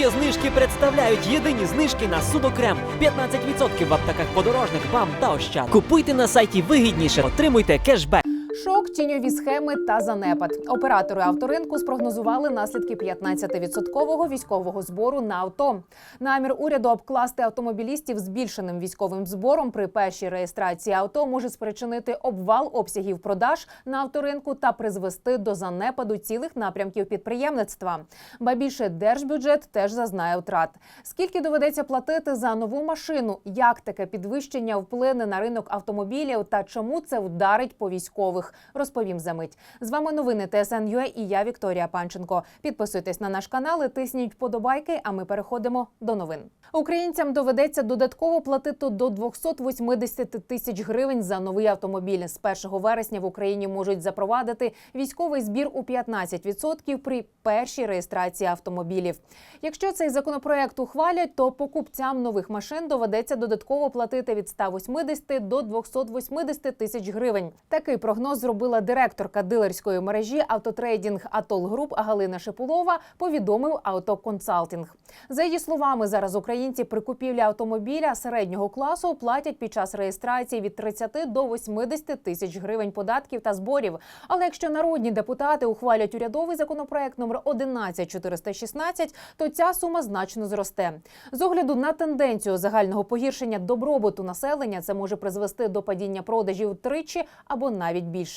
Є знижки представляють єдині знижки на судокрем. 15% в аптеках подорожник, бам та ощад. Купуйте на сайті вигідніше, отримуйте кешбек. Шок, тіньові схеми та занепад. Оператори авторинку спрогнозували наслідки 15-відсоткового військового збору на авто. Намір уряду обкласти автомобілістів збільшеним військовим збором при першій реєстрації авто може спричинити обвал обсягів продаж на авторинку та призвести до занепаду цілих напрямків підприємництва. Ба більше держбюджет теж зазнає втрат. Скільки доведеться платити за нову машину? Як таке підвищення вплине на ринок автомобілів та чому це вдарить по військових? Розповім за мить. З вами новини ТСН.UA і я Вікторія Панченко. Підписуйтесь на наш канал і тисніть вподобайки. А ми переходимо до новин. Українцям доведеться додатково платити до 280 тисяч гривень за новий автомобіль. З 1 вересня в Україні можуть запровадити військовий збір у 15% при першій реєстрації автомобілів. Якщо цей законопроект ухвалять, то покупцям нових машин доведеться додатково платити від 180 до 280 тисяч гривень. Такий прогноз зробила директорка дилерської мережі автотрейдинг Атол Груп Галина Шипулова. Повідомив Автоконсалтинг. За її словами, зараз українці при купівлі автомобіля середнього класу платять під час реєстрації від 30 до 80 тисяч гривень податків та зборів. Але якщо народні депутати ухвалять урядовий законопроект номер 11416, то ця сума значно зросте. З огляду на тенденцію загального погіршення добробуту населення, це може призвести до падіння продажів тричі або навіть більше.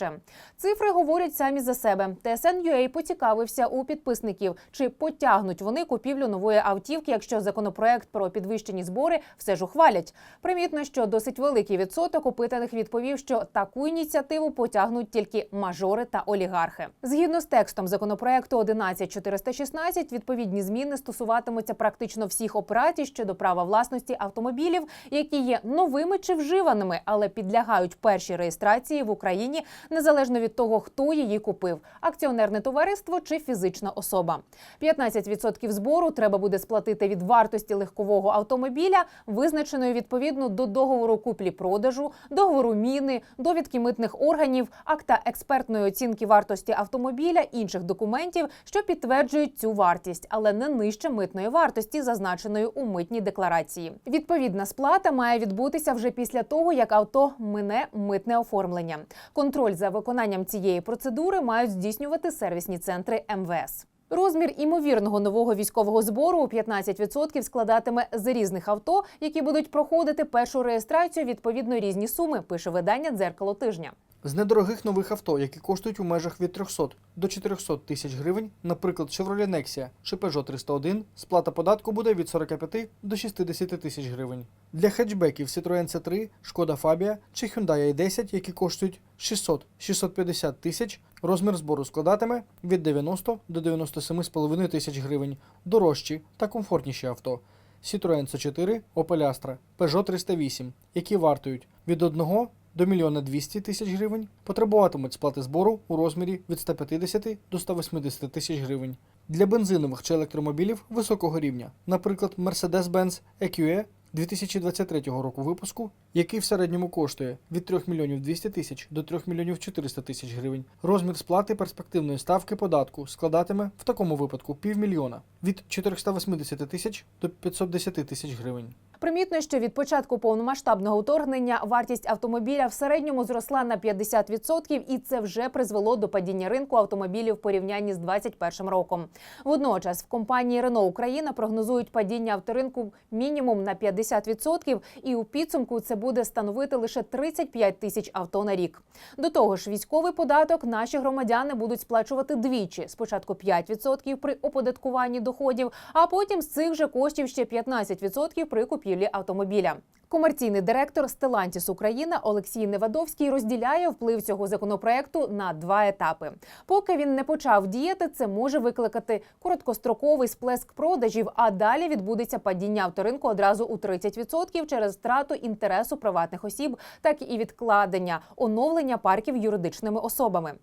Цифри говорять самі за себе. ТСН.UA поцікавився у підписників, чи потягнуть вони купівлю нової автівки, якщо законопроект про підвищені збори все ж ухвалять. Примітно, що досить великий відсоток опитаних відповів, що таку ініціативу потягнуть тільки мажори та олігархи. Згідно з текстом законопроекту 11416, відповідні зміни стосуватимуться практично всіх операцій щодо права власності автомобілів, які є новими чи вживаними, але підлягають першій реєстрації в Україні незалежно від того, хто її купив акціонерне товариство чи фізична особа. 15% збору треба буде сплатити від вартості легкового автомобіля, визначеної відповідно до договору куплі-продажу, договору міни, довідки митних органів, акта експертної оцінки вартості автомобіля, інших документів, що підтверджують цю вартість, але не нижче митної вартості, зазначеної у митній декларації. Відповідна сплата має відбутися вже після того, як авто мине митне оформлення. Контроль за виконанням цієї процедури мають здійснювати сервісні центри МВС. Розмір імовірного нового військового збору у 15% складатиме з різних авто, які будуть проходити першу реєстрацію відповідно різні суми. Пише видання дзеркало тижня. З недорогих нових авто, які коштують у межах від 300 до 400 тисяч гривень, наприклад, Chevrolet Nexia чи Peugeot 301, сплата податку буде від 45 до 60 тисяч гривень. Для хетчбеків Citroen C3, Шкода Fabia чи Hyundai i10, які коштують 600-650 тисяч, розмір збору складатиме від 90 до 97,5 тисяч гривень, дорожчі та комфортніші авто. Citroen C4, Opel Astra, Peugeot 308, які вартують від 1 до 1 200 тисяч гривень, потребуватимуть сплати збору у розмірі від 150 до 180 тисяч гривень. Для бензинових чи електромобілів високого рівня, наприклад, Mercedes-Benz EQE 2023 року випуску, який в середньому коштує від 3 мільйонів 200 тисяч до 3 мільйонів 400 тисяч гривень. Розмір сплати перспективної ставки податку складатиме в такому випадку півмільйона від 480 тисяч до 510 тисяч гривень. Примітно, що від початку повномасштабного вторгнення вартість автомобіля в середньому зросла на 50%, і це вже призвело до падіння ринку автомобілів в порівнянні з 2021 роком. Водночас в компанії Renault Україна прогнозують падіння авторинку мінімум на 50%, і у підсумку це буде становити лише 35 тисяч авто на рік. До того ж, військовий податок наші громадяни будуть сплачувати двічі: спочатку 5% при оподаткуванні доходів, а потім з цих же коштів ще 15% при купівлі автомобіля. Комерційний директор Стелантіс Україна Олексій Невадовський розділяє вплив цього законопроекту на два етапи. Поки він не почав діяти, це може викликати короткостроковий сплеск продажів, а далі відбудеться падіння авторинку одразу у 30% через втрату інтересу приватних осіб, так і відкладення оновлення парків юридичними особами.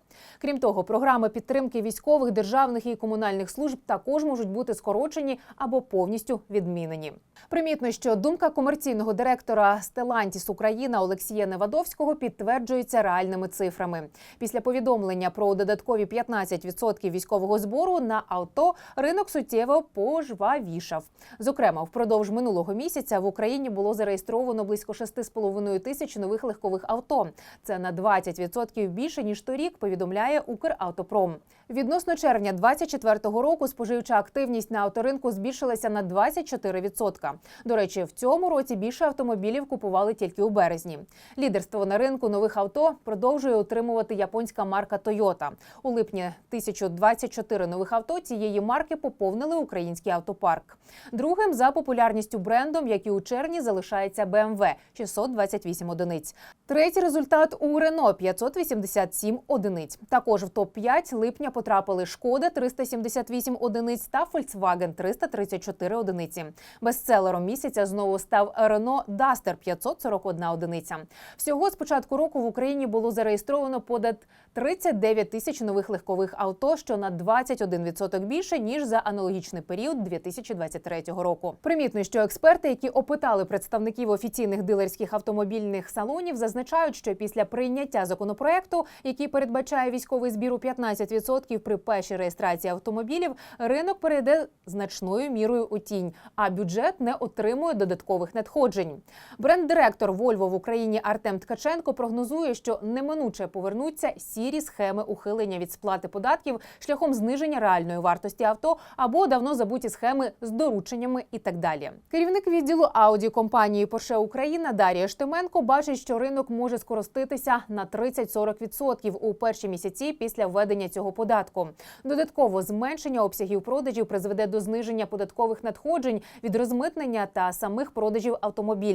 Крім того, програми підтримки військових, державних і комунальних служб також можуть бути скорочені або повністю відмінені. Примітно, що думка комерційного директора директора Stellantis Україна Олексія Невадовського підтверджується реальними цифрами. Після повідомлення про додаткові 15% військового збору на авто ринок суттєво пожвавішав. Зокрема, впродовж минулого місяця в Україні було зареєстровано близько 6,5 тисяч нових легкових авто. Це на 20% більше ніж торік. Повідомляє Укравтопром. Відносно червня 2024 року споживча активність на авторинку збільшилася на 24%. До речі, в цьому році більше автомобілів купували тільки у березні. Лідерство на ринку нових авто продовжує утримувати японська марка Toyota. У липні 1024 нових авто цієї марки поповнили український автопарк. Другим за популярністю брендом, як і у червні, залишається BMW – 628 одиниць. Третій результат у Renault – 587 одиниць. Також в топ 5 липня потрапили Шкода 378 одиниць та Volkswagen 334 одиниці. Бестселером місяця знову став Renault Duster 541 одиниця. Всього з початку року в Україні було зареєстровано понад 39 тисяч нових легкових авто, що на 21% більше ніж за аналогічний період 2023 року. Примітно, що експерти, які опитали представників офіційних дилерських автомобільних салонів, зазначають, що після прийняття законопроекту, який передбачає військовий збір у 15% при першій реєстрації автомобілів, ринок перейде значною мірою у тінь, а бюджет не отримує додаткових надходжень. Бренд-директор Volvo в Україні Артем Ткаченко прогнозує, що неминуче повернуться сірі схеми ухилення від сплати податків шляхом зниження реальної вартості авто або давно забуті схеми з дорученнями і так далі. Керівник відділу Ауді компанії Porsche Україна Дар'я Штименко бачить, що ринок може скороститися на 30-40% у перші місяці після введення цього податку. Додатково зменшення обсягів продажів призведе до зниження податкових надходжень від розмитнення та самих продажів автомобілів.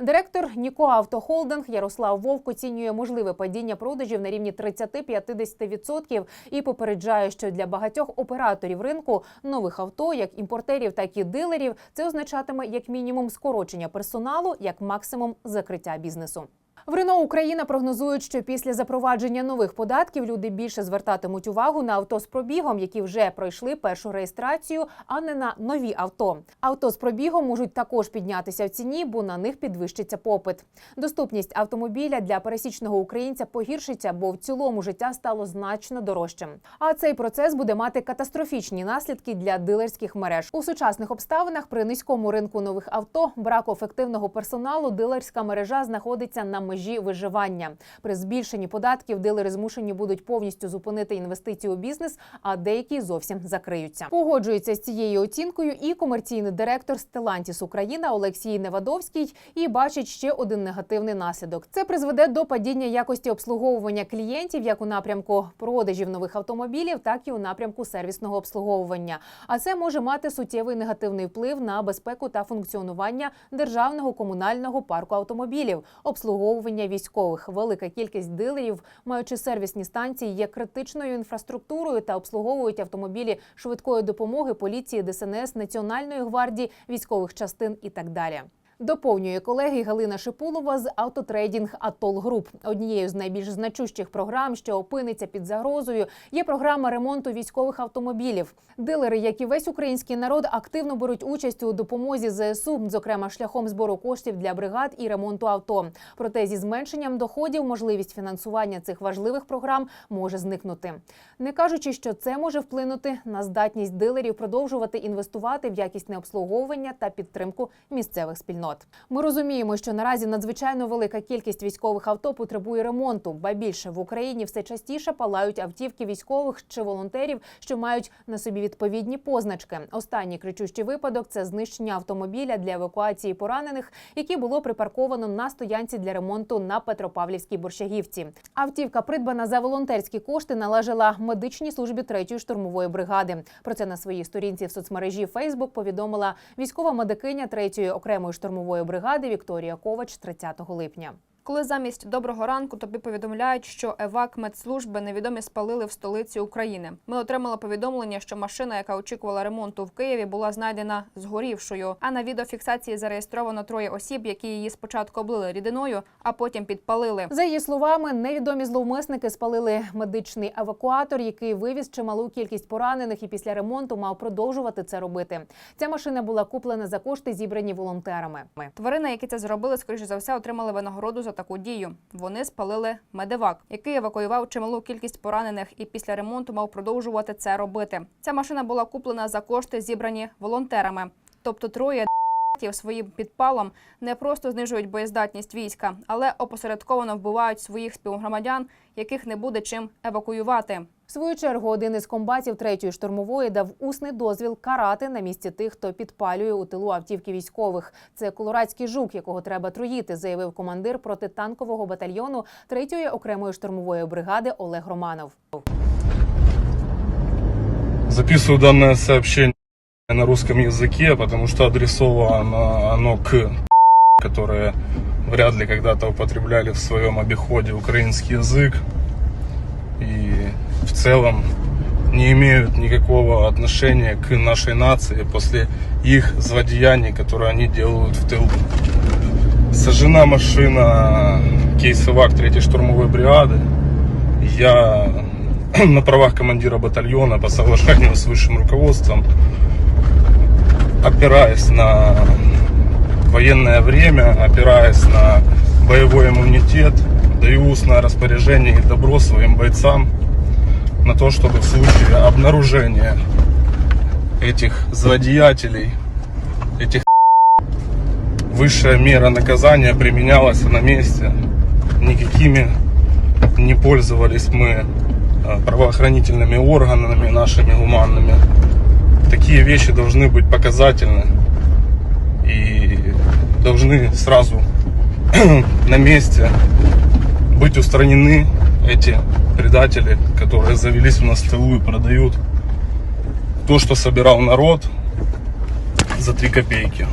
Директор Ніко Автохолдинг Ярослав Вовк оцінює можливе падіння продажів на рівні 30-50% і попереджає, що для багатьох операторів ринку нових авто, як імпортерів, так і дилерів, це означатиме як мінімум скорочення персоналу, як максимум закриття бізнесу. В Рено Україна прогнозують, що після запровадження нових податків люди більше звертатимуть увагу на авто з пробігом, які вже пройшли першу реєстрацію, а не на нові авто. Авто з пробігом можуть також піднятися в ціні, бо на них підвищиться попит. Доступність автомобіля для пересічного українця погіршиться, бо в цілому життя стало значно дорожчим. А цей процес буде мати катастрофічні наслідки для дилерських мереж. У сучасних обставинах при низькому ринку нових авто, браку ефективного персоналу, дилерська мережа знаходиться на межі виживання. При збільшенні податків дилери змушені будуть повністю зупинити інвестиції у бізнес, а деякі зовсім закриються. Погоджується з цією оцінкою і комерційний директор Stellantis Україна Олексій Невадовський і бачить ще один негативний наслідок. Це призведе до падіння якості обслуговування клієнтів як у напрямку продажів нових автомобілів, так і у напрямку сервісного обслуговування. А це може мати суттєвий негативний вплив на безпеку та функціонування державного комунального парку автомобілів, обслуговування військових. Велика кількість дилерів, маючи сервісні станції, є критичною інфраструктурою та обслуговують автомобілі швидкої допомоги, поліції, ДСНС, Національної гвардії, військових частин і так далі. Доповнює колеги Галина Шипулова з автотрейдінг Атол Груп. Однією з найбільш значущих програм, що опиниться під загрозою, є програма ремонту військових автомобілів. Дилери, як і весь український народ, активно беруть участь у допомозі ЗСУ, зокрема шляхом збору коштів для бригад і ремонту авто. Проте зі зменшенням доходів можливість фінансування цих важливих програм може зникнути. Не кажучи, що це може вплинути на здатність дилерів продовжувати інвестувати в якісне обслуговування та підтримку місцевих спільнот. Ми розуміємо, що наразі надзвичайно велика кількість військових авто потребує ремонту, ба більше в Україні все частіше палають автівки військових чи волонтерів, що мають на собі відповідні позначки. Останній кричущий випадок це знищення автомобіля для евакуації поранених, яке було припарковано на стоянці для ремонту на Петропавлівській борщагівці. Автівка, придбана за волонтерські кошти, належала медичній службі 3-ї штурмової бригади. Про це на своїй сторінці в соцмережі Facebook повідомила військова медикиня 3-ї окремої штурмової бригади Вікторія Ковач 30 липня. Коли замість доброго ранку тобі повідомляють, що евак медслужби невідомі спалили в столиці України. Ми отримали повідомлення, що машина, яка очікувала ремонту в Києві, була знайдена згорівшою. А на відеофіксації зареєстровано троє осіб, які її спочатку облили рідиною, а потім підпалили. За її словами, невідомі зловмисники спалили медичний евакуатор, який вивіз чималу кількість поранених, і після ремонту мав продовжувати це робити. Ця машина була куплена за кошти, зібрані волонтерами. Тварини, які це зробили, скоріше за все, отримали винагороду за таку дію. Вони спалили медевак, який евакуював чималу кількість поранених, і після ремонту мав продовжувати це робити. Ця машина була куплена за кошти, зібрані волонтерами. Тобто троє своїм підпалом не просто знижують боєздатність війська, але опосередковано вбивають своїх співгромадян, яких не буде чим евакуювати. В свою чергу один із комбатів третьої штурмової дав усний дозвіл карати на місці тих, хто підпалює у тилу автівки військових. Це колорадський жук, якого треба труїти, заявив командир протитанкового батальйону третьої окремої штурмової бригади Олег Романов. Записываю данное сообщение на русском языке, потому что адресовано оно к которые вряд ли когда-то употребляли в своем обиходе украинский язык и в целом не имеют никакого отношения к нашей нации после их злодеяний, которые они делают в тылу. Сожжена машина кейсовак 3 штурмовой бригады. Я на правах командира батальона по соглашению с высшим руководством, опираясь на военное время, опираясь на боевой иммунитет, даю устное распоряжение и добро своим бойцам на то, чтобы в случае обнаружения этих злодеятелей, этих высшая мера наказания применялась на месте. Никакими не пользовались мы э, правоохранительными органами нашими гуманными. Такие вещи должны быть показательны и должны сразу на месте быть устранены эти предатели, которые завелись у нас в тылу и продают то, что собирал народ за 3 копейки.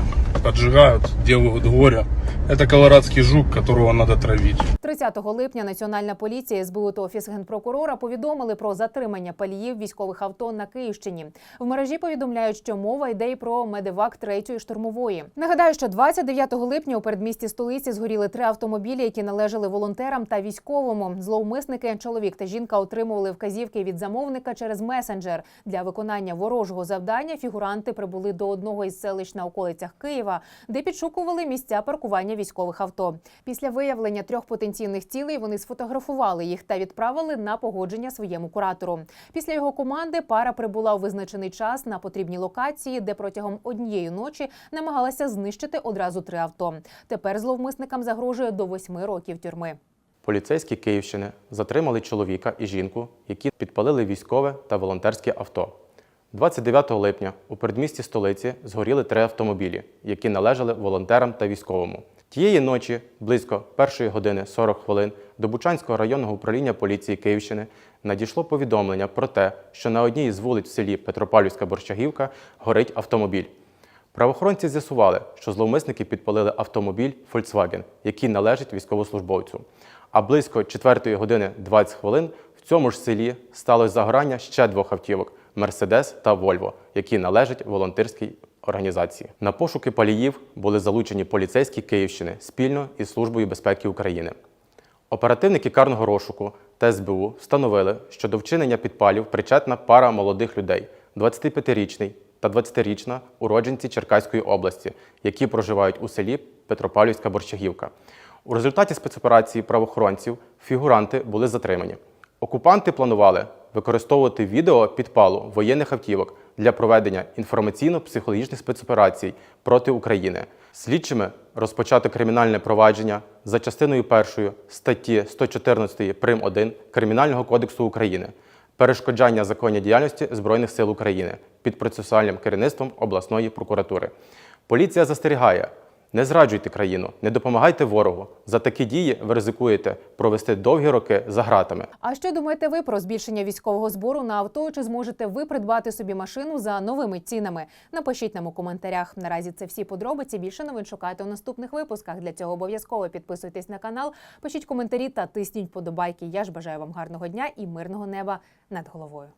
Поджигают, делают горе. Это колорадский жук, которого надо травить. 30 липня Національна поліція, СБУ та офіс генпрокурора повідомили про затримання паліїв військових авто на Київщині. В мережі повідомляють, що мова йде й про медивак третьої штурмової. Нагадаю, що 29 липня у передмісті столиці згоріли три автомобілі, які належали волонтерам та військовому. Зловмисники, чоловік та жінка отримували вказівки від замовника через месенджер. Для виконання ворожого завдання фігуранти прибули до одного із селищ на околицях Києва, де підшукували місця паркування військових авто. Після виявлення трьох потенційних цілей вони сфотографували їх та відправили на погодження своєму куратору. Після його команди пара прибула у визначений час на потрібні локації, де протягом однієї ночі намагалася знищити одразу три авто. Тепер зловмисникам загрожує до восьми років тюрми. Поліцейські Київщини затримали чоловіка і жінку, які підпалили військове та волонтерське авто. 29 липня у передмісті столиці згоріли три автомобілі, які належали волонтерам та військовому. Тієї ночі, близько 1 години 40 хвилин, до Бучанського районного управління поліції Київщини надійшло повідомлення про те, що на одній із вулиць в селі Петропавлівська Борщагівка горить автомобіль. Правоохоронці з'ясували, що зловмисники підпалили автомобіль Volkswagen, який належить військовослужбовцю. А близько 4 години 20 хвилин цьому ж селі сталося загорання ще двох автівок Мерседес та Вольво, які належать волонтерській організації. На пошуки паліїв були залучені поліцейські Київщини спільно із Службою безпеки України. Оперативники карного розшуку та СБУ встановили, що до вчинення підпалів причетна пара молодих людей 25-річний та 20-річна уродженці Черкаської області, які проживають у селі Петропавлівська Борщагівка. У результаті спецоперації правоохоронців фігуранти були затримані. Окупанти планували використовувати відео підпалу воєнних автівок для проведення інформаційно-психологічних спецоперацій проти України. Слідчими розпочато кримінальне провадження за частиною першої статті 114 прим. 1 Кримінального кодексу України перешкоджання законній діяльності Збройних сил України під процесуальним керівництвом обласної прокуратури. Поліція застерігає, Не зраджуйте країну, не допомагайте ворогу. За такі дії ви ризикуєте провести довгі роки за ґратами. А що думаєте ви про збільшення військового збору на авто? Чи зможете ви придбати собі машину за новими цінами? Напишіть нам у коментарях. Наразі це всі подробиці. Більше новин шукайте у наступних випусках. Для цього обов'язково підписуйтесь на канал, пишіть коментарі та тисніть подобайки. Я ж бажаю вам гарного дня і мирного неба над головою.